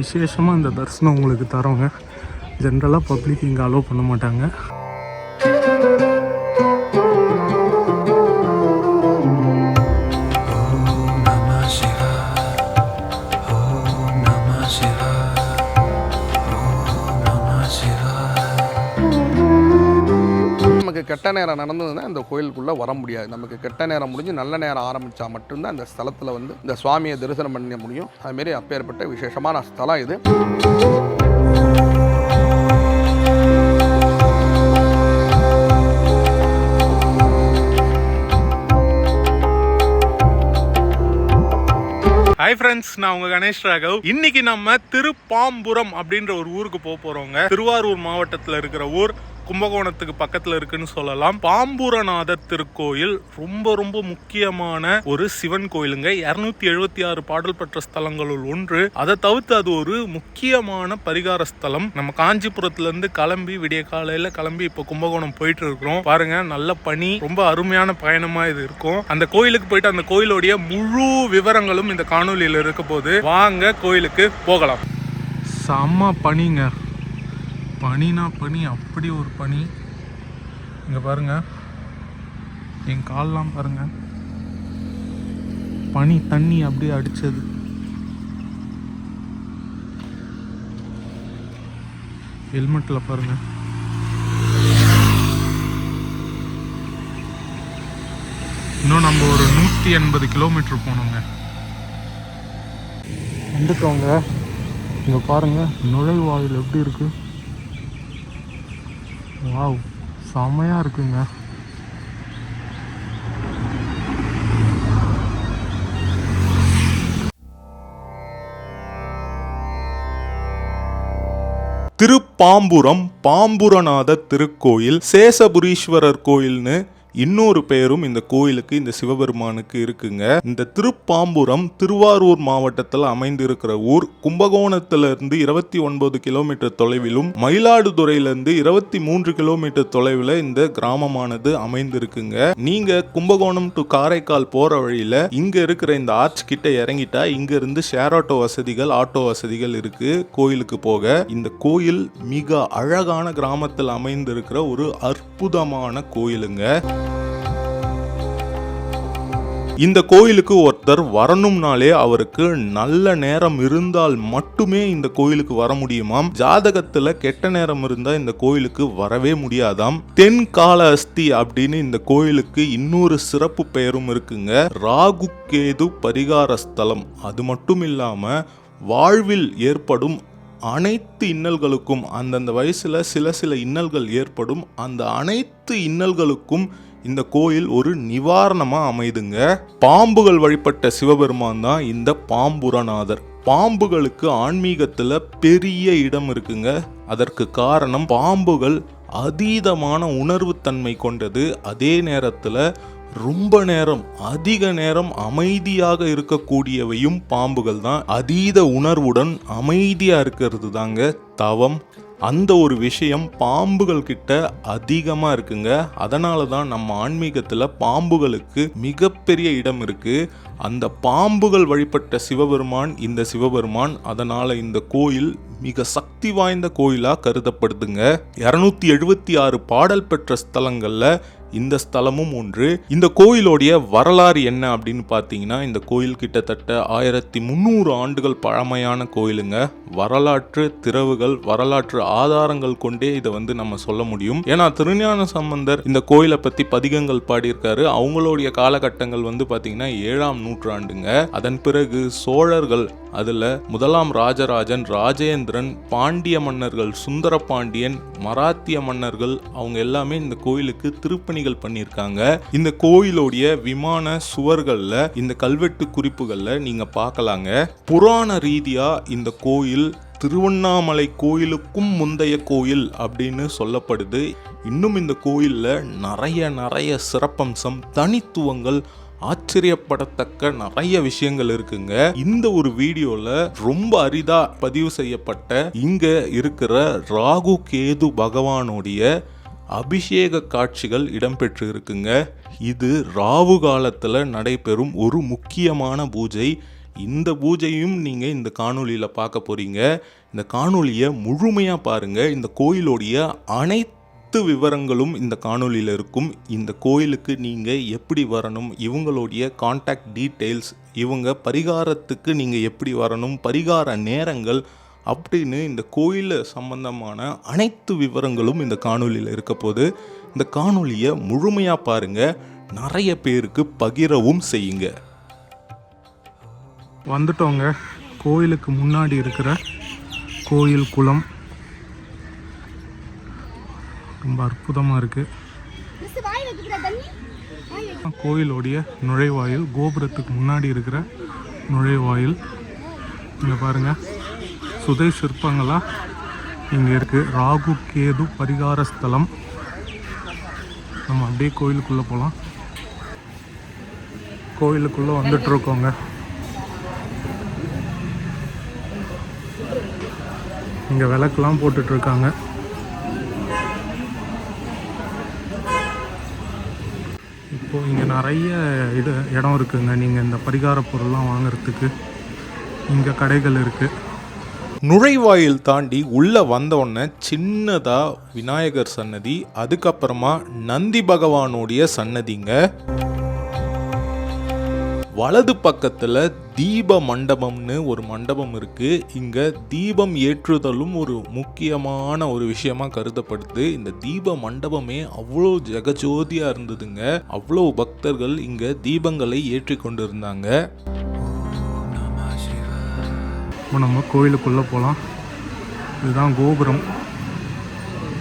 விசேஷமாக இந்த தரிசனம் உங்களுக்கு தரோங்க. ஜென்ரலாக பப்ளிக் இங்கே அலோவ் பண்ண மாட்டாங்க. கெட்ட நேரம் நடந்ததுன்னா அந்த கோயிலுக்குள்ளே வர முடியாது. நமக்கு கெட்ட நேரம் முடிஞ்சு நல்ல நேரம் ஆரம்பித்தா மட்டும்தான் அந்த ஸ்தலத்தில் வந்து இந்த சுவாமியை தரிசனம் பண்ண முடியும். அதுமாரி அப்பேற்பட்ட விசேஷமான ஸ்தலம் இது. ஹாய் ஃப்ரெண்ட்ஸ் நான் உங்க கணேஷ் ராகவ். இன்னைக்கு நம்ம திருப்பாம்புரம் அப்படின்ற ஒரு ஊருக்கு போக போறோங்க. திருவாரூர் மாவட்டத்தில் இருக்கிற ஊர். கும்பகோணத்துக்கு பக்கத்துல இருக்குன்னு சொல்லலாம். பாம்புரநாதர் திருக்கோயில் ரொம்ப ரொம்ப முக்கியமான ஒரு சிவன் கோயிலுங்க. இருநூத்தி எழுபத்தி ஆறு பாடல் பெற்ற ஸ்தலங்களுள் ஒன்று. அதை தவிர்த்து அது ஒரு முக்கியமான பரிகார ஸ்தலம். நம்ம காஞ்சிபுரத்துல இருந்து கிளம்பி விடிய காலையில கிளம்பி இப்போ கும்பகோணம் போயிட்டு இருக்கிறோம். பாருங்க நல்ல பனி ரொம்ப அருமையான பயணமா இது இருக்கும். அந்த கோயிலுக்கு போயிட்டு அந்த கோயிலுடைய முழு விவரங்களும் இந்த காணொலியில் இருக்க போது வாங்க கோயிலுக்கு போகலாம். செம்ம பனிங்க. பனினா பனி அப்படி ஒரு பனி இங்கே பாருங்கள் என் கால்லாம் பாருங்கள் பனி தண்ணி அப்படியே அடிச்சது. ஹெல்மெட்டில் பாருங்கள் இன்னும் நம்ம ஒரு நூற்றி எண்பது கிலோமீட்டர் போகணுங்க. வந்துட்டோங்க. இங்கே பாருங்கள் நுழைவாயில் எப்படி இருக்குது வாவ் செம்மையாக இருக்குங்க. திருப்பாம்புரம் பாம்புரநாத திருக்கோயில் சேசபுரீஸ்வரர் கோயில்னு இன்னொரு பெயரும் இந்த கோயிலுக்கு இந்த சிவபெருமானுக்கு இருக்குங்க. இந்த திருப்பாம்புரம் திருவாரூர் மாவட்டத்தில் அமைந்திருக்கிற ஊர் கும்பகோணத்திலிருந்து இருபத்தி ஒன்பது கிலோமீட்டர் தொலைவிலும் மயிலாடுதுறையிலிருந்து இருபத்தி மூன்று கிலோமீட்டர் தொலைவில் இந்த கிராமமானது அமைந்திருக்குங்க. நீங்க கும்பகோணம் டு காரைக்கால் போற வழியில இங்க இருக்கிற இந்த ஆர்ச் கிட்ட இறங்கிட்டா இங்க இருந்து ஷேர் ஆட்டோ வசதிகள் ஆட்டோ வசதிகள் இருக்கு கோயிலுக்கு போக. இந்த கோயில் மிக அழகான கிராமத்தில் அமைந்திருக்கிற ஒரு அற்புதமான கோயிலுங்க. இந்த கோயிலுக்கு ஒருத்தர் வரணும்னாலே அவருக்கு நல்ல நேரம் இருந்தால் மட்டுமே இந்த கோயிலுக்கு வர முடியுமாம்? ஜாதகத்துல கெட்ட நேரம் இருந்தா இந்த கோயிலுக்கு வரவே முடியாதாம்? தென்கால அஸ்தி அப்படின்னு இந்த கோயிலுக்கு இன்னொரு சிறப்பு பெயரும் இருக்குங்க. ராகு கேது பரிகார ஸ்தலம். அது மட்டும் இல்லாம வாழ்வில் ஏற்படும் அனைத்து இன்னல்களுக்கும் அந்தந்த வயசுல சில சில இன்னல்கள் ஏற்படும். அந்த அனைத்து இன்னல்களுக்கும் இந்த கோயில் ஒரு நிவாரணமாக அமைதுங்க. பாம்புகள் வழிபட்ட சிவபெருமான் தான் இந்த பாம்புரநாதர். பாம்புகளுக்கு ஆன்மீகத்தில் பெரிய இடம் இருக்குங்க. அதற்கு காரணம் பாம்புகள் அதீதமான உணர்வுத்தன்மை கொண்டது. அதே நேரத்தில் ரொம்ப நேரம் அதிக நேரம் அமைதியாக இருக்கக்கூடியவையும் பாம்புகள் தான். அதீத உணர்வுடன் அமைதியாக இருக்கிறது தாங்க தவம். அந்த ஒரு விஷயம் பாம்புகள் கிட்ட அதிகமாக இருக்குங்க. அதனால தான் நம்ம ஆன்மீகத்தில் பாம்புகளுக்கு மிகப்பெரிய இடம் இருக்கு. அந்த பாம்புகள் வழிபட்ட சிவபெருமான் இந்த சிவபெருமான் அதனால இந்த கோயில் மிக சக்தி வாய்ந்த கோயிலாக கருதப்படுதுங்க. இரநூத்தி எழுபத்தி ஆறு பாடல் பெற்ற ஸ்தலங்களில் இந்த ஸ்தலமும் ஒன்று. இந்த கோயிலுடைய வரலாறு என்ன அப்படின்னு பார்த்தீங்கன்னா இந்த கோயில் கிட்டத்தட்ட ஆயிரத்தி முந்நூறு ஆண்டுகள் பழமையான கோயிலுங்க. வரலாற்று திறவுகள் வரலாற்று ஆதாரங்கள் கொண்டே இதை வந்து நம்ம சொல்ல முடியும். ஏன்னா திருஞான சம்பந்தர் இந்த கோயிலை பத்தி பதிகங்கள் பாடியிருக்காரு. அவங்களுடைய காலகட்டங்கள் வந்து பார்த்தீங்கன்னா ஏழாம் நூற்றாண்டுங்க. அதன் பிறகு சோழர்கள் அதில் முதலாம் ராஜராஜன் ராஜேந்திரன் பாண்டிய மன்னர்கள் சுந்தர பாண்டியன் மராத்திய மன்னர்கள் அவங்க எல்லாமே இந்த கோயிலுக்கு திருப்பணிகள் பண்ணியிருக்காங்க. இந்த கோயிலுடைய விமான சுவர்களில் இந்த கல்வெட்டு குறிப்புகளில் நீங்கள் பார்க்கலாங்க. புராண ரீதியாக இந்த கோயில் திருவண்ணாமலை கோயிலுக்கும் முந்தைய கோயில் அப்படின்னு சொல்லப்படுது. இன்னும் இந்த கோயிலில் நிறைய நிறைய சிறப்பம்சம் தனித்துவங்கள் ஆச்சரியப்படத்தக்க நிறைய விஷயங்கள் இருக்குங்க. இந்த ஒரு வீடியோல ரொம்ப அரிதா பதிவு செய்யப்பட்ட இங்க இருக்கிற ராகு கேது பகவானுடைய அபிஷேக காட்சிகள் இடம்பெற்று இருக்குங்க இது ராவு காலத்துல நடைபெறும் ஒரு முக்கியமான பூஜை. இந்த பூஜையும் நீங்கள் இந்த காணொலியில் பார்க்க போகிறீங்க இந்த காணொலியை முழுமையாக பாருங்கள் இந்த கோயிலுடைய அனைத்து விவரங்களும் இந்த காணொலியில் இருக்கும். இந்த கோயிலுக்கு நீங்கள் எப்படி வரணும்? இவங்களுடைய காண்டாக்ட் டீட்டெயில்ஸ் இவங்க பரிகாரத்துக்கு நீங்கள் எப்படி வரணும்? பரிகார நேரங்கள் அப்படின்னு இந்த கோயில் சம்பந்தமான அனைத்து விவரங்களும் இந்த காணொலியில் இருக்க போது இந்த காணொலியை முழுமையாக பாருங்கள் நிறைய பேருக்கு பகிரவும் செய்யுங்க. வந்துட்டோங்க. கோயிலுக்கு முன்னாடி இருக்கிற கோயில் குளம் ரொம்ப அற்புதமாக இருக்குது கோயிலுடைய நுழைவாயில் கோபுரத்துக்கு முன்னாடி இருக்கிற நுழைவாயில். இங்கே பாருங்கள் சுதை சிற்பங்களாக இங்கே இருக்குது ராகு கேது பரிகார ஸ்தலம். நம்ம அப்படியே கோயிலுக்குள்ளே போகலாம் கோயிலுக்குள்ளே வந்துட்டுருக்கோங்க. இங்கே விளக்கெல்லாம் போட்டுட்ருக்காங்க இங்கே நிறைய இது இடம் இருக்குங்க. நீங்கள் இந்த பரிகார பொருள்லாம் வாங்குறதுக்கு இங்கே கடைகள் இருக்குது நுழைவாயில் தாண்டி உள்ளே வந்தோடனே சின்னதாக விநாயகர் சன்னதி அதுக்கப்புறமா நந்தி பகவானுடைய சன்னதிங்க. வலது பக்கத்தில் தீப மண்டபம்னு ஒரு மண்டபம் இருக்குது இங்கே தீபம் ஏற்றுதலும் ஒரு முக்கியமான ஒரு விஷயமா கருதப்படுது. இந்த தீப மண்டபமே அவ்வளோ ஜெகஜோதியாக இருந்ததுங்க. அவ்வளோ பக்தர்கள் இங்கே தீபங்களை ஏற்றி கொண்டிருந்தாங்க. இப்போ நம்ம கோயிலுக்குள்ளே போகலாம் இதுதான் கோபுரம்.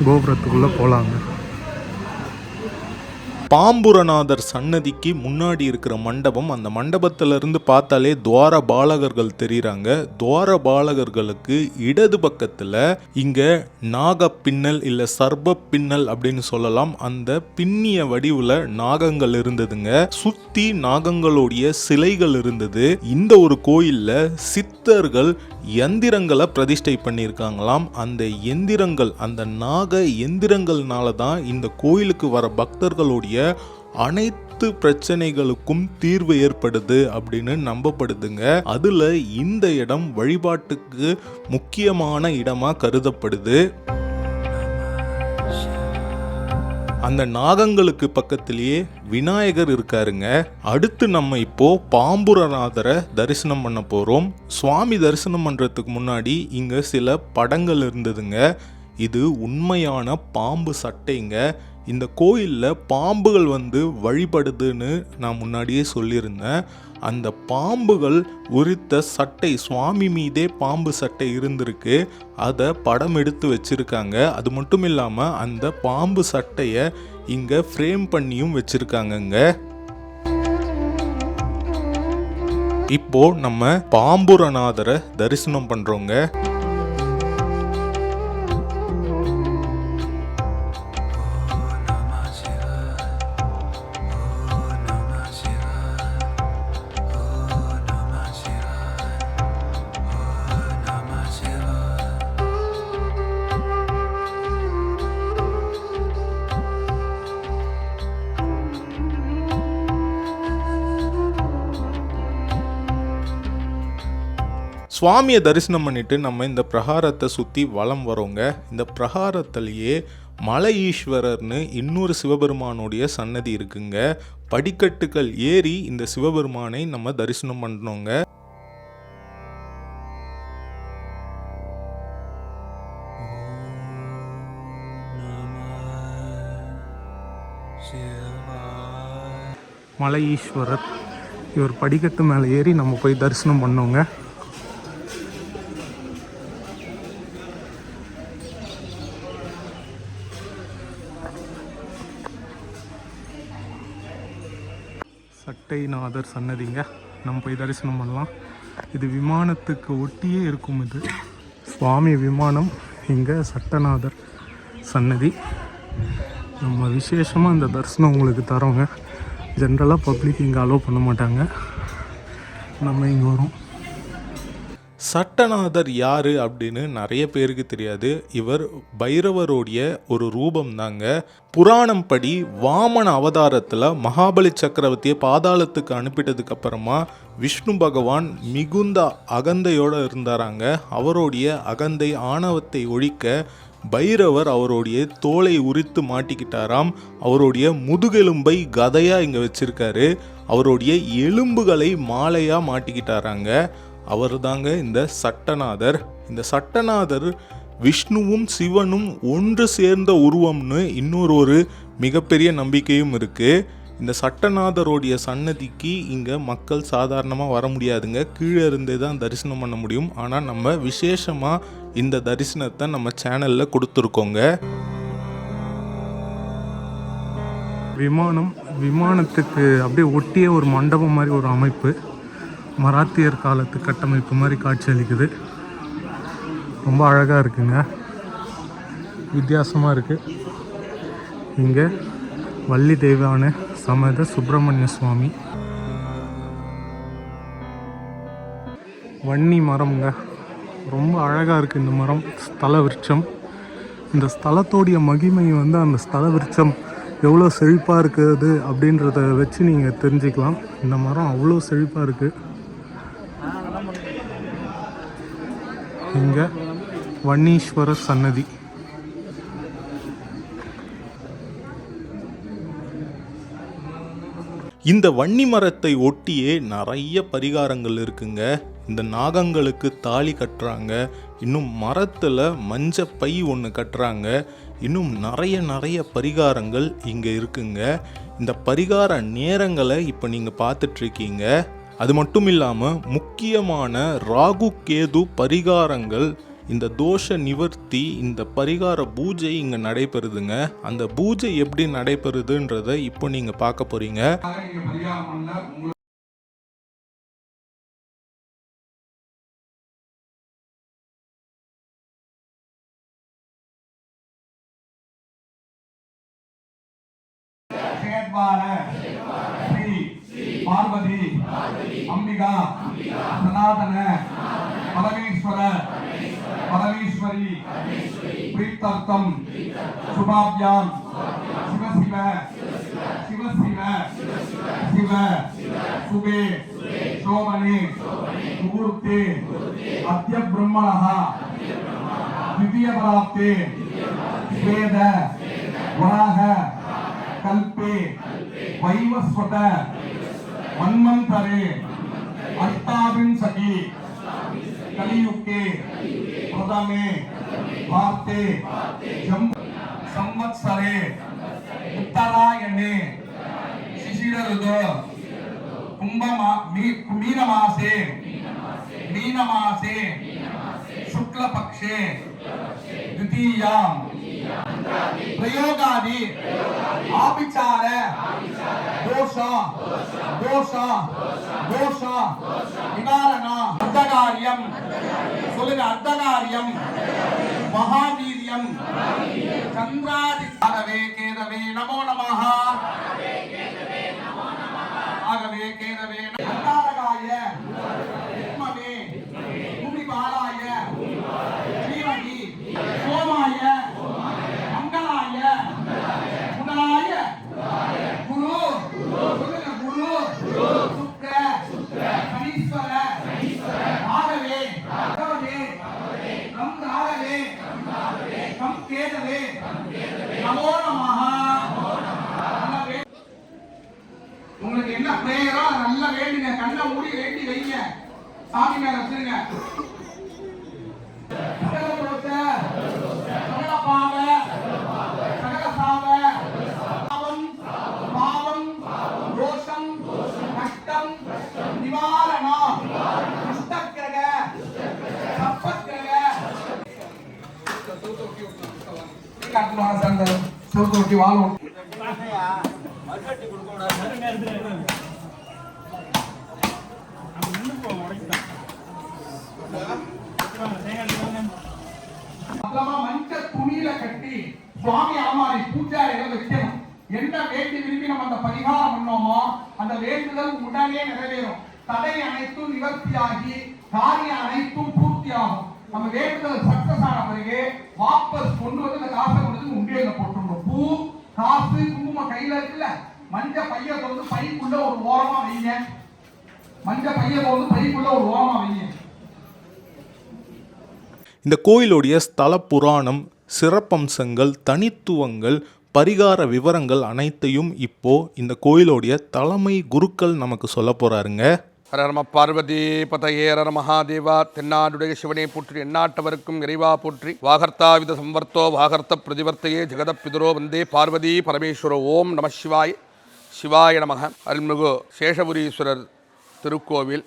கோபுரத்துக்குள்ளே போகலாங்க பாம்புரநாதர் சன்னதிக்கு முன்னாடி இருக்கிற மண்டபம் அந்த மண்டபத்திலிருந்து பார்த்தாலே துவார பாலகர்கள் தெரியுறாங்க. துவார பாலகர்களுக்கு இடது பக்கத்தில் இங்கே நாக பின்னல் இல்லை சர்ப பின்னல் அப்படின்னு சொல்லலாம். அந்த பின்னிய வடிவில் நாகங்கள் இருந்ததுங்க. சுத்தி நாகங்களுடைய சிலைகள் இருந்தது. இந்த ஒரு கோயிலில் சித்தர்கள் எந்திரங்களை பிரதிஷ்டை பண்ணியிருக்காங்களாம். அந்த எந்திரங்கள் அந்த நாக எந்திரங்கள்னால தான் இந்த கோயிலுக்கு வர பக்தர்களுடைய அனைத்து பிரச்சனைகளுக்கும் தீர்வு ஏற்படுது அப்படின்னு நம்பப்படுதுங்க. அதுல இந்த இடம் வழிபாட்டுக்கு முக்கியமான இடமா கருதப்படுது. அந்த நாகங்களுக்கு பக்கத்திலேயே விநாயகர் இருக்காருங்க. அடுத்து நம்ம இப்போ பாம்புரநாதரை தரிசனம் பண்ண போறோம். சுவாமி தரிசனம் பண்றதுக்கு முன்னாடி இங்க சில படங்கள் இருந்ததுங்க. இது உண்மையான பாம்பு சட்டைங்க. இந்த கோயிலில் பாம்புகள் வந்து வழிபடுதுன்னு நான் முன்னாடியே சொல்லியிருந்தேன். அந்த பாம்புகள் உரித்த சட்டை சுவாமி மீதே பாம்பு சட்டை இருந்திருக்கு. அதை படம் எடுத்து வச்சுருக்காங்க. அது மட்டும் இல்லாமல் அந்த பாம்பு சட்டையை இங்கே ஃப்ரேம் பண்ணியும் வச்சுருக்காங்கங்க. இப்போ நம்ம பாம்புரநாதரை தரிசனம் பண்ணுறோங்க சுவாமியை தரிசனம் பண்ணிட்டு நம்ம இந்த பிரகாரத்தை சுற்றி வலம் வரோங்க இந்த பிரகாரத்திலேயே மலை ஈஸ்வரர்னு இன்னொரு சிவபெருமானுடைய சன்னதி இருக்குங்க. படிக்கட்டுகள் ஏறி இந்த சிவபெருமானை நம்ம தரிசனம் பண்ணோங்க மலை ஈஸ்வரர் இவர் படிக்கட்டு மேலே ஏறி நம்ம போய் தரிசனம் பண்ணோங்க சட்டைநாதர் சன்னதிங்க. நம்ம போய் தரிசனம் பண்ணலாம். இது விமானத்துக்கு ஒட்டியே இருக்கும் இது. சுவாமி விமானம் இங்கே சட்டநாதர் சன்னதி. நம்ம விசேஷமாக இந்த தரிசனம் உங்களுக்கு தரோங்க. ஜென்ரலாக பப்ளிக் இங்கே அலோவ் பண்ண மாட்டாங்க. நம்ம இங்கே வரும். சட்டநாதர் யாரு அப்படின்னு நிறைய பேருக்கு தெரியாது. இவர் பைரவருடைய ஒரு ரூபம் தாங்க. புராணம் படி வாமன அவதாரத்தில் மகாபலி சக்கரவர்த்தியை பாதாளத்துக்கு அனுப்பிட்டதுக்கு அப்புறமா விஷ்ணு பகவான் மிகுந்த அகந்தையோடு இருந்தாராங்க. அவருடைய அகந்தை ஆணவத்தை ஒழிக்க பைரவர் அவருடைய தோலை உரித்து மாட்டிக்கிட்டாராம். அவருடைய முதுகெலும்பை கதையாக இங்கே வச்சிருக்காரு. அவருடைய எலும்புகளை மாலையாக மாட்டிக்கிட்டாராங்க. அவர் தாங்க இந்த சட்டநாதர். இந்த சட்டநாதர் விஷ்ணுவும் சிவனும் ஒன்று சேர்ந்த உருவம்னு இன்னொரு ஒரு மிகப்பெரிய நம்பிக்கையும் இருக்குது இந்த சட்டநாதருடைய சன்னதிக்கு இங்கே மக்கள் சாதாரணமாக வர முடியாதுங்க. கீழே இருந்தே தான் தரிசனம் பண்ண முடியும். ஆனால் நம்ம விசேஷமாக இந்த தரிசனத்தை நம்ம சேனலில் கொடுத்துருக்கோங்க. விமானம் விமானத்துக்கு அப்படியே ஒட்டிய ஒரு மண்டபம் மாதிரி ஒரு அமைப்பு. மராத்தியர் காலத்து கட்டமைப்பு மாதிரி காட்சியளிக்குது ரொம்ப அழகாக இருக்குங்க. வித்தியாசமாக இருக்குது இங்கே வள்ளி தெய்வான சமேத சுப்பிரமணிய சுவாமி. வன்னி மரம்ங்க. ரொம்ப அழகாக இருக்குது இந்த மரம். ஸ்தல விருட்சம். இந்த ஸ்தலத்தோடைய மகிமை வந்து அந்த ஸ்தல விருட்சம் எவ்வளோ செழிப்பாக இருக்குது அப்படின்றத வச்சு நீங்கள் தெரிஞ்சுக்கலாம். இந்த மரம் அவ்வளோ செழிப்பாக இருக்குது இங்கே வன்னீஸ்வரர் சன்னதி. இந்த வன்னி மரத்தை ஒட்டியே நிறைய பரிகாரங்கள் இருக்குங்க. இந்த நாகங்களுக்கு தாலி கட்டுறாங்க. இன்னும் மரத்தில் மஞ்ச பை ஒன்று கட்டுறாங்க. இன்னும் நிறைய நிறைய பரிகாரங்கள் இங்கே இருக்குங்க. இந்த பரிகார நேரங்களை இப்போ நீங்கள் பார்த்துட்ருக்கீங்க அது மட்டும் இல்லாமல் முக்கியமான ராகு கேது பரிகாரங்கள் இந்த தோஷ நிவர்த்தி இந்த பரிகார பூஜை இங்கே நடைபெறுதுங்க. அந்த பூஜை எப்படி நடைபெறுதுன்றதை இப்போ நீங்கள் பார்க்க போகிறீங்க பார்வதி அம்பிகா சனாதன பரமேஸ்வர பரமேஸ்வரி பிரீத்தர்த்தம் சுபாபியாம் சிவசிவ சிவசிவ சிவ சுபே சோமனே முகூர்த்தே அத்திய பிரம்மணா திவ்ய பிராப்தே வேத வராக கல்பே வைவஸ்வத మన్మంతరే అష్టావింశతి కలియుక్తే ప్రథమే భారతే సంవత్సరే ఉత్తరాయణే శిశిర కుంభమా మీనమాసే మీనమాసే శుక్లపక్షే ద్వితీయాం பிரயோகாதி ஆபிச்சார தோஷா தோஷா தோஷா நிவாரணா அர்த்தகாரியம். சொல்லுங்க அர்த்தகாரியம். மகாவீரியம். சந்திராதி ஆகவே கேதவே நமோ நமஹ. ஆகவே கேதவே அந்தாரகாய கேதவே நமோ நமஹ. உங்களுக்கு என்ன பிரேயரோ? நல்லா வேண்டுங்க. கண்ணை மூடி வேண்டி வைங்க. சாமி மேல வச்சிருங்க சகல தோஷ, சகல பாவ, சகல சாவ, பாவம், பாவம், தோஷம், கஷ்டம், நிவாரணம், துஷ்டக்கிரக, சப்பக்கிரக. காட்டுல வாங்க சார், இந்த செவுத்தை ஒட்டி வாழும் அப்புறமா மஞ்ச துணியில கட்டி சுவாமி அலமாரி பூஜாரியில வைக்கணும். என்ன வேண்டி விரும்பி நம்ம அந்த பரிகாரம் பண்ணோமோ அந்த வேண்டுதல் உடனே நிறைவேறும். தடை அனைத்தும் நிவர்த்தியாகி காரியம் அனைத்தும் பூர்த்தியாகும். நம்ம வேண்டுதல் சக்சஸ் ஆன பிறகு வாபஸ் கொண்டு வந்து இந்த காசை கொண்டு வந்து உண்டியல்ல போட்டுடணும். பூ காசு குங்குமம் கையில இருக்குல்ல? மஞ்ச பைய வந்து பைக்குள்ள ஒரு ஓரமா வைங்க. மஞ்ச பைய வந்து பைக்குள்ள ஒரு ஓரமா வைங்க. இந்த கோயிலுடைய ஸ்தல புராணம் சிறப்பம்சங்கள் தனித்துவங்கள் பரிகார விவரங்கள் அனைத்தையும் இப்போ இந்த கோயிலுடைய தலைமை குருக்கள் நமக்கு சொல்ல போறாருங்க. ஹர நம பார்வதி பதயே மகாதேவா தென்னாடுடைய சிவனை போற்றி எண்ணாட்டவருக்கும் இறைவா போற்றி. வாகர்த்தாவித சம்வர்த்தோ வாகர்த்த பிரதிவர்த்தையே ஜெகத பிதரோ வந்தே பார்வதி பரமேஸ்வரோ ஓம் நம சிவாய் சிவாய நமக அருள்மிகு சேஷபுரீஸ்வரர் திருக்கோவில்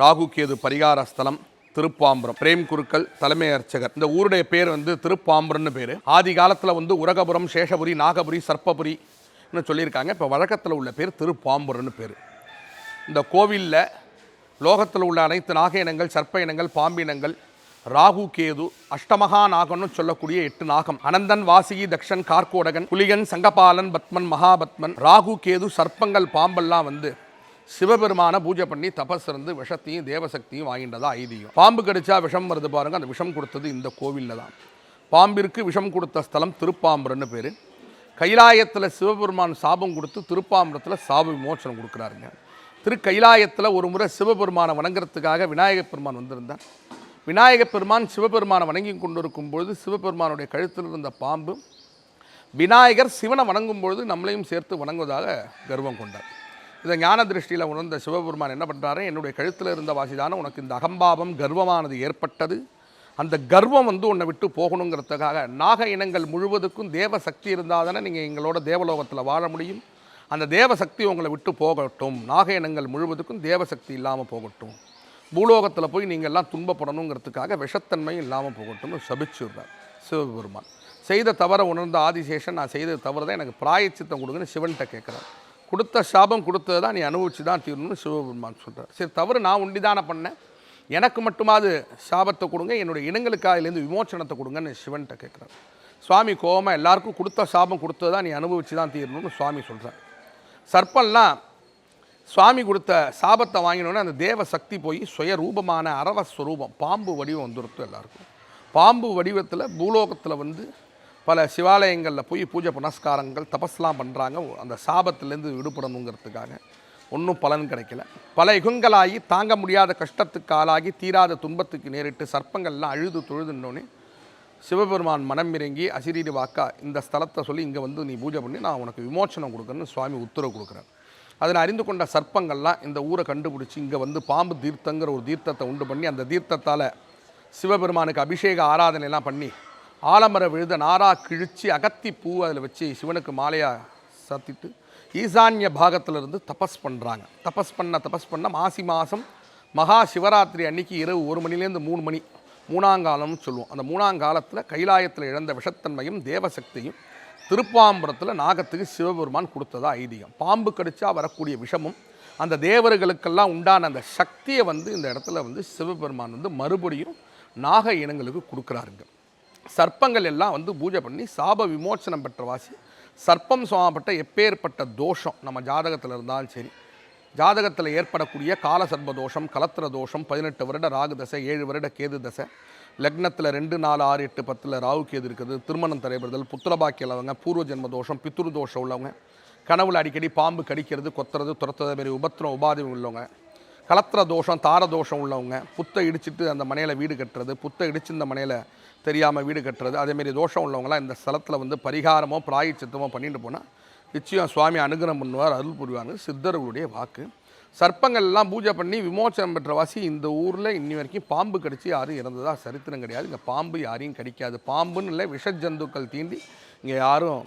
ராகுகேது பரிகார ஸ்தலம் திருப்பாம்பரம். பிரேம் குருக்கள் தலைமை அர்ச்சகர். இந்த ஊருடைய பேர் வந்து திருப்பாம்பரம்னு பேர். ஆதி காலத்தில் வந்து உரகபுரம் சேஷபுரி நாகபுரி சர்ப்பபுரின்னு சொல்லியிருக்காங்க. இப்போ வழக்கத்தில் உள்ள பேர் திருப்பாம்பரம்னு பேர். இந்த கோவிலில் லோகத்தில் உள்ள அனைத்து நாக இனங்கள் சர்ப்ப இனங்கள் பாம்பினங்கள் ராகு கேது அஷ்டமகா நாகம்னு சொல்லக்கூடிய எட்டு நாகம். அனந்தன் வாசிகி தக்ஷன் கார்கோடகன் புலிகன் சங்கபாலன் பத்மன் மகாபத்மன் ராகு கேது சர்ப்பங்கள் பாம்பெல்லாம் வந்து சிவபெருமான பூஜை பண்ணி தபஸ் இருந்து விஷத்தையும் தேவசக்தியும் வாங்கிட்டதா ஐதீகம். பாம்பு கடிச்சா விஷம் வருது பாருங்க அந்த விஷம் கொடுத்தது இந்த கோவிலில் தான். பாம்பிற்கு விஷம் கொடுத்த ஸ்தலம் திருப்பாம்பரம்னு பேர். கைலாயத்தில் சிவபெருமான் சாபம் கொடுத்து திருப்பாம்பரத்தில் சாப விமோச்சனம் கொடுக்குறாருங்க. திருக்கைலாயத்தில் ஒரு முறை சிவபெருமானை வணங்குறதுக்காக விநாயகப் பெருமான் வந்திருந்தார். விநாயகப் பெருமான் சிவபெருமானை வணங்கி கொண்டிருக்கும் பொழுது சிவபெருமானுடைய கழுத்தில் இருந்த பாம்பு விநாயகர் சிவனை வணங்கும் பொழுது நம்மளையும் சேர்த்து வணங்குவதாக கர்வம் கொண்டார். இதை ஞான திருஷ்டியில் உணர்ந்த சிவபெருமான் என்ன பண்ணுறாரு என்னுடைய கழுத்தில் இருந்த வாசிதான உனக்கு இந்த அகம்பாவம் கர்வமானது ஏற்பட்டது. அந்த கர்வம் வந்து உன்னை விட்டு போகணுங்கிறதுக்காக நாக இனங்கள் முழுவதுக்கும் தேவ சக்தி இருந்தால் தானே நீங்கள் எங்களோட தேவலோகத்தில் வாழ முடியும். அந்த தேவசக்தி உங்களை விட்டு போகட்டும். நாகயனங்கள் முழுவதுக்கும் தேவசக்தி இல்லாமல் போகட்டும். பூலோகத்தில் போய் நீங்கள் எல்லாம் துன்பப்படணுங்கிறதுக்காக விஷத்தன்மை இல்லாமல் போகட்டும்னு சபிச்சுடுறார் சிவபெருமான். செய்த தவறை உணர்ந்த ஆதிசேஷன் நான் செய்த தவறு தான் எனக்கு பிராயச்சித்தம் கொடுங்கன்னு சிவன்கிட்ட கேட்குறார். கொடுத்த சாபம் கொடுத்தது தான் நீ அனுபவிச்சு தான் தீரணும்னு சிவபெருமான் சொல்கிறார் சரி தவறு நான் உண்டிதானே பண்ணேன். எனக்கு மட்டுமாவது சாபத்தை கொடுங்க என்னுடைய இனங்களுக்காகிலேருந்து விமோச்சனத்தை கொடுங்கன்னு சிவன்கிட்ட கேட்குறாரு. சுவாமி கோபமாக எல்லாருக்கும் கொடுத்த சாபம் கொடுத்தது தான் நீ அனுபவிச்சு தான் தீரணும்னு சுவாமி சொல்கிறார் சர்ப்பம்லாம் சுவாமி கொடுத்த சாபத்தை வாங்கினோடனே அந்த தேவ சக்தி போய் சுயரூபமான அரவ ஸ்வரூபம் பாம்பு வடிவம் வந்துருக்கும் எல்லாருக்கும். பாம்பு வடிவத்தில் பூலோகத்தில் வந்து பல சிவாலயங்களில் போய் பூஜை புனஸ்காரங்கள் தபஸ்லாம் பண்ணுறாங்க அந்த சாபத்திலேருந்து விடுபடணுங்கிறதுக்காக. ஒன்றும் பலன் கிடைக்கல. பல யுகங்களாகி தாங்க முடியாத கஷ்டத்துக்கு ஆளாகி தீராத துன்பத்துக்கு நேரிட்டு சர்ப்பங்கள்லாம் அழுது தொழுதுன்னொன்னே சிவபெருமான் மனம் இறங்கி அசிரீரி வாக்கா இந்த ஸ்தலத்தை சொல்லி இங்கே வந்து நீ பூஜை பண்ணி நான் உனக்கு விமோச்சனம் கொடுக்குறேன்னு சுவாமி உத்தரவு கொடுக்குறேன் அதில் அறிந்து கொண்ட சர்ப்பங்கள்லாம் இந்த ஊரை கண்டுபிடிச்சி இங்கே வந்து பாம்பு தீர்த்தங்கிற ஒரு தீர்த்தத்தை உண்டு பண்ணி அந்த தீர்த்தத்தால் சிவபெருமானுக்கு அபிஷேக ஆராதனைலாம் பண்ணி ஆலமர விழுத நாரா கிழித்து அகத்தி பூ அதில் வச்சு சிவனுக்கு மாலையாக சாத்திட்டு ஈசான்ய பாகத்திலிருந்து தபஸ் பண்ணுறாங்க தபஸ் பண்ண தபஸ் பண்ண மாசி மாதம் மகா சிவராத்திரி அன்னைக்கு இரவு ஒரு மணிலேருந்து மூணு மணி மூணாங்காலம்னு சொல்லுவோம். அந்த மூணாங்காலத்தில் கைலாயத்தில் இழந்த விஷத்தன்மையும் தேவசக்தியும் திருப்பாம்பரத்தில் நாகத்துக்கு சிவபெருமான் கொடுத்ததா ஐதீகம். பாம்பு கடிச்சா வரக்கூடிய விஷமும் அந்த தேவர்களுக்கெல்லாம் உண்டான அந்த சக்தியை வந்து இந்த இடத்துல வந்து சிவபெருமான் வந்து மறுபடியும் நாக இனங்களுக்கு கொடுக்குறாருங்க. சர்ப்பங்கள் எல்லாம் வந்து பூஜை பண்ணி சாப விமோச்சனம் பெற்ற வாசி சர்ப்பம் சுவாமப்பட்ட எப்பேற்பட்ட தோஷம் நம்ம ஜாதகத்தில் இருந்தாலும் சரி ஜாதகத்தில் ஏற்படக்கூடிய கால சர்பதோஷம் கலத்திர தோஷம் பதினெட்டு வருட ராகு தசை ஏழு வருட கேது தசை லக்னத்தில் ரெண்டு நாலு ஆறு எட்டு பத்தில் ராகு கேது இருக்குது திருமணம் தடைபடுதல் புத்திரபாக்கி உள்ளவங்க பூர்வ ஜென்ம தோஷம் பித்ரு தோஷம் உள்ளவங்க கனவுல அடிக்கடி பாம்பு கடிக்கிறது கொத்துறது துரத்துறது மாரி உபத்திரம் உபாதி உள்ளவங்க கலத்திர தோஷம் தார தோஷம் உள்ளவங்க புத்தை இடிச்சிட்டு அந்த மனையில் வீடு கட்டுறது புத்தை இடிச்சு இந்த மனையில் தெரியாமல் வீடு கட்டுறது அதேமாரி தோஷம் உள்ளவங்களாம் இந்த ஸ்தலத்தில் வந்து பரிகாரமோ பிராயச்சித்தமோ பண்ணிட்டு போனால் நிச்சயம் சுவாமி அனுகிரகம் பண்ணுவார் அருள் புரிவாங்க சித்தர்களுடைய வாக்கு. சர்ப்பங்கள் எல்லாம் பூஜை பண்ணி விமோச்சனம் பெற்ற வாசி இந்த ஊரில் இன்னி வரைக்கும் பாம்பு கடிச்சு யாரும் இறந்ததாக சரித்திரம் கிடையாது. இங்கே பாம்பு யாரையும் கடிக்காது. பாம்புன்னு இல்லை விஷ ஜந்துக்கள் தீண்டி இங்கே யாரும்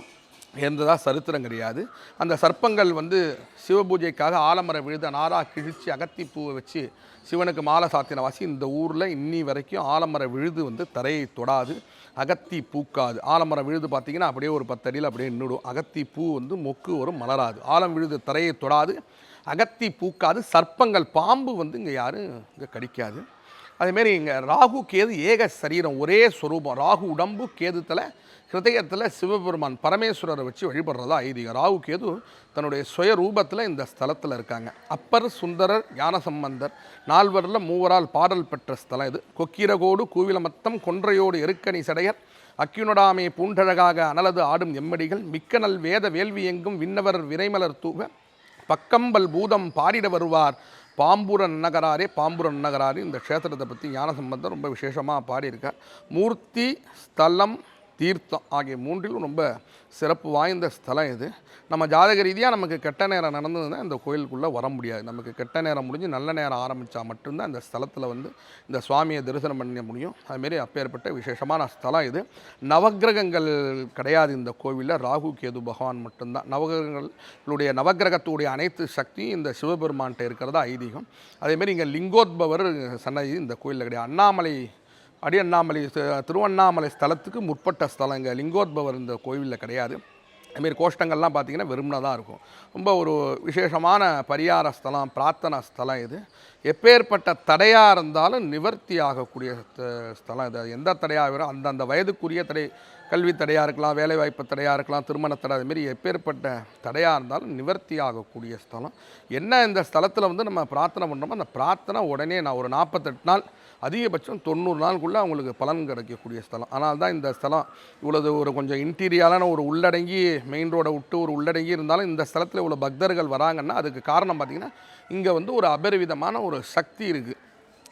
இருந்ததாக சரித்திரம் கிடையாது. அந்த சர்ப்பங்கள் வந்து சிவ பூஜைக்காக ஆலமர விழுத நாரா கிழித்து அகத்தி பூவை வச்சு சிவனுக்கு மாலை சாத்தின வாசி இந்த ஊரில் இன்னி வரைக்கும் ஆலமர விழுது வந்து தரையை தொடாது. அகத்தி பூக்காது. ஆலமரம் விழுது பார்த்தீங்கன்னா அப்படியே ஒரு பத்தடியில் அப்படியே நின்றுடும். அகத்தி பூ வந்து மொக்கு வரும் மலராது. ஆலம் விழுது தரையை தொடாது. அகத்தி பூக்காது சர்ப்பங்கள் பாம்பு வந்து இங்கே யாரும் இங்கே கடிக்காது. அதேமாரி இங்கே ராகு கேது ஏக சரீரம் ஒரே ஸ்வரூபம் ராகு உடம்பு கேதுத்தில் ஹிருதயத்தில் சிவபெருமான் பரமேஸ்வரரை வச்சு வழிபடுறதா ஐதீகம் ராகு கேது தன்னுடைய சுய ரூபத்தில் இந்த ஸ்தலத்தில் இருக்காங்க. அப்பர் சுந்தரர் ஞானசம்பந்தர் நால்வரில் மூவரால் பாடல் பெற்ற ஸ்தலம் இது. கொக்கிரகோடு கூவிலமத்தம் கொன்றையோடு எருக்கணி சடையர் அக்கியுனடாமே பூண்டழகாக அனலது ஆடும் எம்மடிகள் மிக்க நல் வேத வேள்வி எங்கும் விண்ணவர் விரைமலர் தூவ பக்கம்பல் பூதம் பாடிட வருவார். பாம்புரன் நகராரே பாம்புரன் நகராரே இந்த க்ஷேத்திரத்தை பற்றி ஞானசம்பந்தர் ரொம்ப விசேஷமாக பாடியிருக்கார். மூர்த்தி ஸ்தலம் தீர்த்தம் ஆகிய மூன்றிலும் ரொம்ப சிறப்பு வாய்ந்த ஸ்தலம் இது. நம்ம ஜாதக ரீதியாக நமக்கு கெட்ட நேரம் நடந்ததுன்னா இந்த கோயிலுக்குள்ளே வர முடியாது. நமக்கு கெட்ட நேரம் முடிஞ்சு நல்ல நேரம் ஆரம்பித்தா மட்டும்தான் இந்த ஸ்தலத்தில் வந்து இந்த சுவாமியை தரிசனம் பண்ண முடியும். அதுமாரி அப்பேற்பட்ட விசேஷமான ஸ்தலம் இது. நவக்கிரகங்கள் கிடையாது இந்த கோவிலில். ராகு கேது பகவான் மட்டும்தான். நவகிரகங்களுடைய நவக்கிரகத்துடைய அனைத்து சக்தியும் இந்த சிவபெருமான்கிட்ட இருக்கிறதா ஐதீகம். அதேமாரி இங்கே லிங்கோத்பவர் சன்னதி இந்த கோயிலில் கிடையாது. அண்ணாமலை அடி அண்ணாமலை திருவண்ணாமலை ஸ்தலத்துக்கு முற்பட்ட ஸ்தலங்க. லிங்கோத்பவர் இந்த கோவிலில் கிடையாது. அதுமாரி கோஷ்டங்கள்லாம் பார்த்திங்கன்னா வெறுமனாக தான் இருக்கும். ரொம்ப ஒரு விசேஷமான பரிகார ஸ்தலம் பிரார்த்தனா ஸ்தலம் இது. எப்பேற்பட்ட தடையாக இருந்தாலும் நிவர்த்தி ஆகக்கூடிய ஸ்தலம் இது. எந்த தடையாக வரும் அந்தந்த வயதுக்குரிய தடை கல்வி தடையாக இருக்கலாம் வேலைவாய்ப்பு தடையாக இருக்கலாம் திருமண தடை அதுமாரி எப்பேற்பட்ட தடையாக இருந்தாலும் நிவர்த்தி ஆகக்கூடிய ஸ்தலம். என்ன இந்த ஸ்தலத்தில் வந்து நம்ம பிரார்த்தனை பண்ணுறோமோ அந்த பிரார்த்தனை உடனே நான் ஒரு நாற்பத்தெட்டு நாள் அதிகபட்சம் தொண்ணூறு நாளுக்குள்ளே அவங்களுக்கு பலன் கிடைக்கக்கூடிய ஸ்தலம். ஆனால் தான் இந்த ஸ்தலம் இவ்வளவு ஒரு கொஞ்சம் இன்டீரியரான ஒரு உள்ளடங்கி மெயின் ரோடை விட்டு ஒரு உள்ளடங்கி இருந்தாலும் இந்த ஸ்தலத்தில் இவ்வளோ பக்தர்கள் வராங்கன்னா அதுக்கு காரணம் பார்த்திங்கன்னா இங்கே வந்து ஒரு அபரிவிதமான ஒரு சக்தி இருக்குது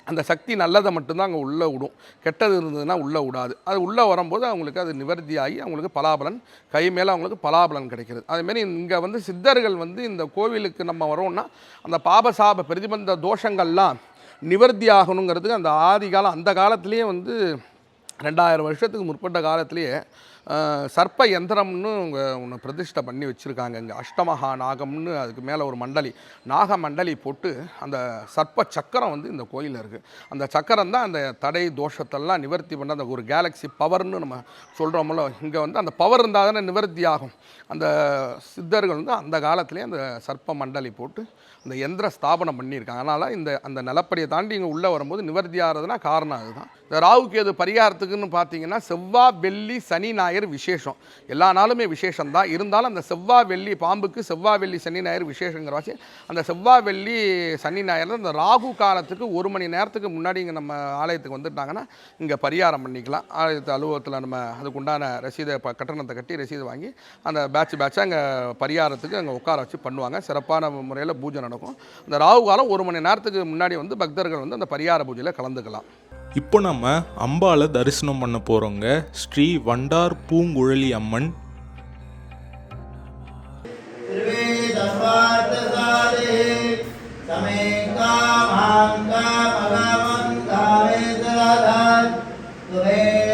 அந்த சக்தி நல்லதை மட்டும்தான் அங்கே உள்ளே விடும். கெட்டது இருந்ததுன்னா உள்ளே விடாது. அது உள்ளே வரும்போது அவங்களுக்கு அது நிவர்த்தி ஆகி அவங்களுக்கு பலாபலன் கை மேலே அவங்களுக்கு பலாபலன் கிடைக்கிறது. அதேமாரி இங்கே வந்து சித்தர்கள் வந்து இந்த கோவிலுக்கு நம்ம வரோம்னா அந்த பாபசாப பிரதிபந்த தோஷங்கள்லாம் நிவர்த்தி ஆகணுங்கிறதுக்கு அந்த ஆதி காலம் அந்த காலத்திலேயே வந்து ரெண்டாயிரம் வருஷத்துக்கு முற்பட்ட காலத்திலேயே சர்ப்ப யந்திரம்னு ஒன்று பிரதிஷ்டை பண்ணி வச்சுருக்காங்க. இங்கே அஷ்டமகா நாகம்னு அதுக்கு மேலே ஒரு மண்டலி நாக மண்டலி போட்டு அந்த சர்ப்ப சக்கரம் வந்து இந்த கோயிலில் இருக்குது அந்த சக்கரம் தான் அந்த தடை தோஷத்தெல்லாம் நிவர்த்தி பண்ண அந்த ஒரு கேலக்ஸி பவர்னு நம்ம சொல்கிறோம்ல இங்கே வந்து அந்த பவர் இருந்தால் தானே நிவர்த்தி ஆகும் அந்த சித்தர்கள் வந்து அந்த காலத்திலே அந்த சர்ப்ப மண்டலி போட்டு அந்த எந்திர ஸ்தாபனம் பண்ணியிருக்காங்க. அதனால் இந்த அந்த நிலப்படியை தாண்டி இங்கே உள்ளே வரும்போது நிவர்த்தி ஆகிறதுனா காரணம் அதுதான். இந்த ராகுக்கு எது பரிகாரத்துக்குன்னு பார்த்தீங்கன்னா செவ்வாய் வெள்ளி சனி ஞாயிறு விசேஷம். எல்லா நாளுமே விசேஷம் தான் இருந்தாலும் அந்த செவ்வாய் வெள்ளி பாம்புக்கு செவ்வாய் வெள்ளி சனி ஞாயிறு விசேஷங்கிற வாசி அந்த செவ்வாய் வெள்ளி சனி ஞாயிறு இந்த ராகு காலத்துக்கு ஒரு மணி நேரத்துக்கு முன்னாடி இங்கே நம்ம ஆலயத்துக்கு வந்துட்டாங்கன்னா இங்கே பரிகாரம் பண்ணிக்கலாம். ஆலயத்து அலுவலகத்தில் நம்ம அதுக்குண்டான ரசீதை ப கட்டணத்தை கட்டி ரசீது வாங்கி அந்த பேட்ச் பேட்சாக அங்கே பரிகாரத்துக்கு அங்கே உட்கார வச்சு பண்ணுவாங்க. சிறப்பான முறையில் பூஜை நடக்கும். அந்த ராகு காலம் ஒரு மணி நேரத்துக்கு முன்னாடி வந்து பக்தர்கள் வந்து அந்த பரிகார பூஜையில் கலந்துக்கலாம். இப்போ நம்ம அம்பாவை தரிசனம் பண்ண போகிறோங்க ஸ்ரீ வண்டார் பூங்குழலி அம்மன்.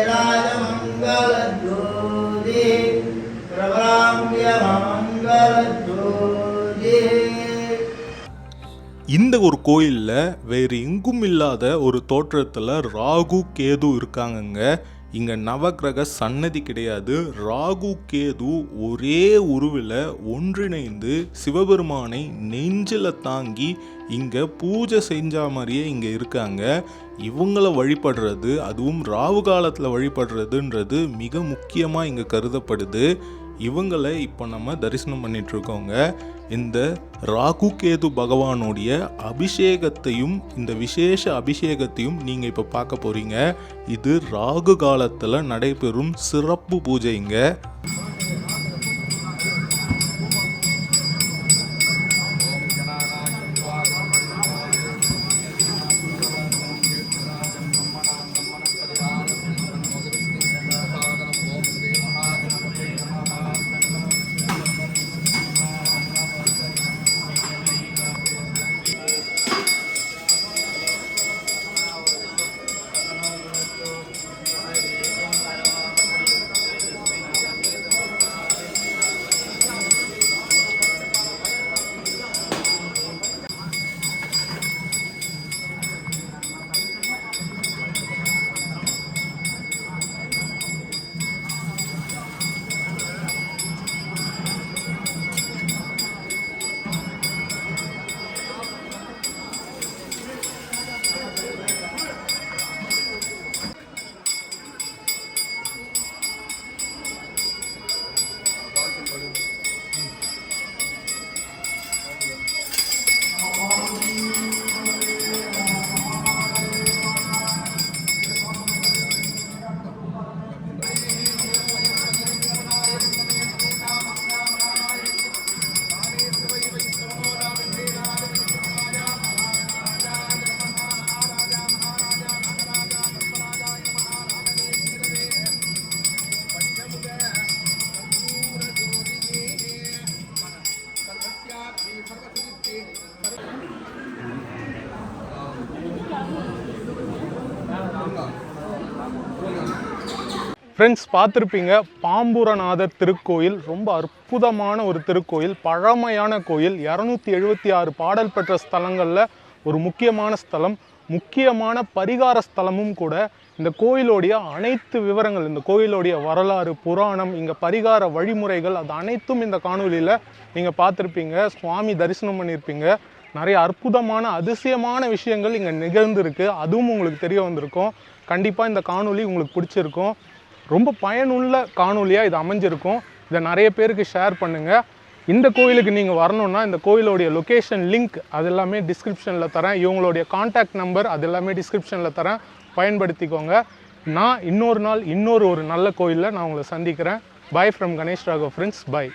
ராஜமங்கல இந்த ஒரு கோயிலில் வேறு எங்கும் இல்லாத ஒரு தோற்றத்தில் ராகு கேது இருக்காங்கங்க. இங்கே நவக்கிரக சன்னதி கிடையாது. ராகு கேது ஒரே உருவில் ஒன்றிணைந்து சிவபெருமானை நெஞ்சில் தாங்கி இங்கே பூஜை செஞ்ச மாதிரியே இங்கே இருக்காங்க. இவங்கள வழிபடுறது அதுவும் ராவு காலத்தில் வழிபடுறதுன்றது மிக முக்கியமாக இங்கே கருதப்படுது. இவங்களை இப்போ நம்ம தரிசனம் பண்ணிகிட்ருக்கோங்க இந்த ராகு கேது பகவானுடைய அபிஷேகத்தையும் இந்த விசேஷ அபிஷேகத்தையும் நீங்கள் இப்போ பார்க்க போகிறீங்க இது ராகு காலத்தில் நடைபெறும் சிறப்பு பூஜைங்க. ஃப்ரெண்ட்ஸ் பார்த்துருப்பீங்க பாம்புரநாதர் திருக்கோயில் ரொம்ப அற்புதமான ஒரு திருக்கோயில் பழமையான கோயில். இரநூத்தி எழுபத்தி ஆறு பாடல் பெற்ற ஸ்தலங்களில் ஒரு முக்கியமான ஸ்தலம். முக்கியமான பரிகார ஸ்தலமும் கூட இந்த கோயிலோடைய அனைத்து விவரங்கள் இந்த கோயிலோடைய வரலாறு புராணம் இங்கே பரிகார வழிமுறைகள் அது அனைத்தும் இந்த காணொலியில் நீங்கள் பார்த்துருப்பீங்க. சுவாமி தரிசனம் பண்ணியிருப்பீங்க. நிறைய அற்புதமான அதிசயமான விஷயங்கள் இங்கே நிகழ்ந்திருக்கு. அதுவும் உங்களுக்கு தெரிய வந்திருக்கும். கண்டிப்பாக இந்த காணொலி உங்களுக்கு பிடிச்சிருக்கும். ரொம்ப பயனுள்ள காணொலியாக இது அமைஞ்சிருக்கும். இதை நிறைய பேருக்கு ஷேர் பண்ணுங்கள் இந்த கோயிலுக்கு நீங்கள் வரணும்னா இந்த கோயிலோடைய லொக்கேஷன் லிங்க் அது எல்லாமே டிஸ்கிரிப்ஷனில் தரேன். இவங்களுடைய காண்டாக்ட் நம்பர் அது எல்லாமே டிஸ்கிரிப்ஷனில் தரேன். பயன்படுத்திக்கோங்க. நான் இன்னொரு நாள் இன்னொரு ஒரு நல்ல கோயிலில் நான் உங்களை சந்திக்கிறேன். Bye from Ganesh Raghav friends bye